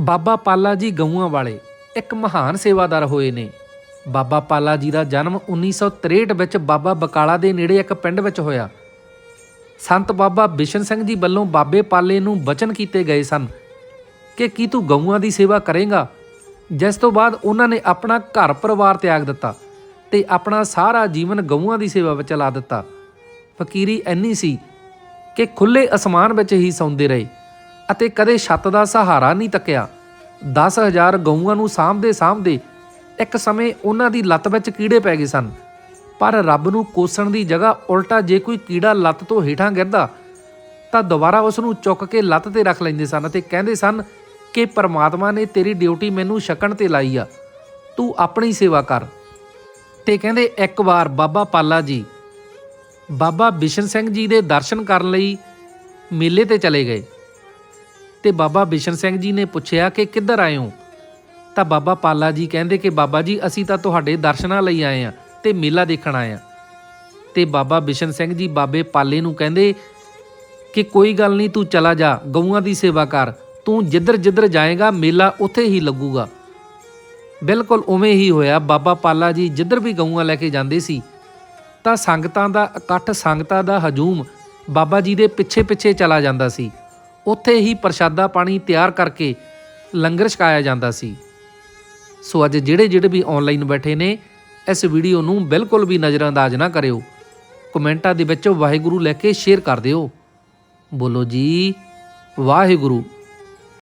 ਬਾਬਾ ਪਾਲਾ ਜੀ ਗਊਆਂ ਵਾਲੇ ਇੱਕ ਮਹਾਨ ਸੇਵਾਦਾਰ ਹੋਏ ਨੇ। ਬਾਬਾ ਪਾਲਾ ਜੀ ਦਾ ਜਨਮ 1963 ਵਿੱਚ ਬਾਬਾ ਬਕਾਲਾ ਦੇ ਨੇੜੇ ਇੱਕ ਪਿੰਡ ਵਿੱਚ ਹੋਇਆ। ਸੰਤ ਬਾਬਾ ਬਿਸ਼ਨ ਸਿੰਘ ਜੀ ਵੱਲੋਂ ਬਾਬੇ ਪਾਲੇ ਨੂੰ ਬਚਨ ਕੀਤੇ ਗਏ ਸਨ ਕਿ ਕੀ ਤੂੰ ਗਊਆਂ ਦੀ ਸੇਵਾ ਕਰੇਗਾ? ਜਿਸ ਤੋਂ ਬਾਅਦ ਉਹਨਾਂ ਨੇ ਆਪਣਾ ਘਰ ਪਰਿਵਾਰ ਤਿਆਗ ਦਿੱਤਾ ਤੇ ਆਪਣਾ ਸਾਰਾ ਜੀਵਨ ਗਊਆਂ ਦੀ ਸੇਵਾ ਵਿੱਚ ਲਾ ਦਿੱਤਾ। ਫਕੀਰੀ ਇੰਨੀ ਸੀ ਕਿ ਖੁੱਲੇ ਅਸਮਾਨ ਵਿੱਚ ਹੀ ਸੌਂਦੇ ਰਹੇ। ਅਤੇ ਕਦੇ ਛੱਤ ਦਾ ਸਹਾਰਾ ਨਹੀਂ ਤੱਕਿਆ। 10000 ਗਊਆਂ ਨੂੰ ਸਾਂਭਦੇ ਸਾਂਭਦੇ ਇੱਕ ਸਮੇਂ ਉਹਨਾਂ ਦੀ ਲੱਤ ਵਿੱਚ ਕੀੜੇ ਪੈ ਗਏ ਸਨ। ਪਰ ਰੱਬ ਨੂੰ ਕੋਸਣ ਦੀ ਜਗ੍ਹਾ ਉਲਟਾ ਜੇ ਕੋਈ ਕੀੜਾ ਲੱਤ ਤੋਂ ਹੇਠਾਂ ਗਿਰਦਾ, ਤਾਂ ਦੁਬਾਰਾ ਉਸ ਨੂੰ ਚੁੱਕ ਕੇ ਲੱਤ ਤੇ ਰੱਖ ਲੈਂਦੇ ਸਨ ਅਤੇ ਕਹਿੰਦੇ ਸਨ ਕਿ ਪਰਮਾਤਮਾ ਨੇ ਤੇਰੀ ਡਿਊਟੀ ਮੈਨੂੰ ਛਕਣ ਤੇ ਲਾਈ ਆ। ਤੂੰ ਆਪਣੀ ਸੇਵਾ ਕਰ। ਤੇ ਕਹਿੰਦੇ ਇੱਕ ਵਾਰ ਬਾਬਾ ਪਾਲਾ ਜੀ, ਬਾਬਾ ਬਿਸ਼ਨ ਸਿੰਘ ਜੀ ਦੇ ਦਰਸ਼ਨ ਕਰਨ ਲਈ ਮੇਲੇ ਤੇ ਚਲੇ ਗਏ। ਤੇ ਬਾਬਾ ਬਿਸ਼ਨ ਸਿੰਘ ਜੀ ਨੇ ਪੁੱਛਿਆ ਕਿ ਕਿੱਧਰ ਆਏ ਹੋ? ਤਾਂ ਬਾਬਾ ਪਾਲਾ ਜੀ ਕਹਿੰਦੇ ਕਿ ਬਾਬਾ ਜੀ, ਅਸੀਂ ਤਾਂ ਤੁਹਾਡੇ ਦਰਸ਼ਨਾਂ ਲਈ ਆਏ ਆ ਤੇ ਮੇਲਾ ਦੇਖਣ ਆਏ ਆ ਤੇ ਬਾਬਾ ਬਿਸ਼ਨ ਸਿੰਘ ਜੀ ਬਾਬੇ ਪਾਲੇ ਨੂੰ ਕਹਿੰਦੇ ਕਿ ਕੋਈ ਗੱਲ ਨਹੀਂ, ਤੂੰ ਚਲਾ ਜਾ, ਗਊਆਂ ਦੀ ਸੇਵਾ ਕਰ, ਤੂੰ ਜਿੱਧਰ ਜਿੱਧਰ ਜਾਏਗਾ, ਮੇਲਾ ਉੱਥੇ ਹੀ ਲੱਗੂਗਾ। ਬਿਲਕੁਲ ਉਵੇਂ ਹੀ ਹੋਇਆ, ਬਾਬਾ ਪਾਲਾ ਜੀ ਜਿੱਧਰ ਵੀ ਗਊਆਂ ਲੈ ਕੇ ਜਾਂਦੇ ਸੀ, ਤਾਂ ਸੰਗਤਾਂ ਦਾ, ਇਕੱਠ ਸੰਗਤਾਂ ਦਾ ਹਜੂਮ ਬਾਬਾ ਜੀ ਦੇ ਪਿੱਛੇ ਪਿੱਛੇ ਚਲਾ ਜਾਂਦਾ ਸੀ। ਉੱਥੇ ਹੀ ਪ੍ਰਸ਼ਾਦਾ ਪਾਣੀ ਤਿਆਰ ਕਰਕੇ ਲੰਗਰ ਛਕਾਇਆ ਜਾਂਦਾ ਸੀ। ਸੋ ਅੱਜ ਜਿਹੜੇ ਜਿਹੜੇ ਵੀ ਆਨਲਾਈਨ ਬੈਠੇ ਨੇ, ਇਸ ਵੀਡੀਓ ਨੂੰ ਬਿਲਕੁਲ ਵੀ ਨਜ਼ਰਅੰਦਾਜ਼ ਨਾ ਕਰਿਓ। ਕਮੈਂਟਾਂ ਦੇ ਵਿੱਚ ਵਾਹਿਗੁਰੂ ਲੈ ਕੇ ਸ਼ੇਅਰ ਕਰ ਦਿਓ। ਬੋਲੋ ਜੀ, ਵਾਹਿਗੁਰੂ।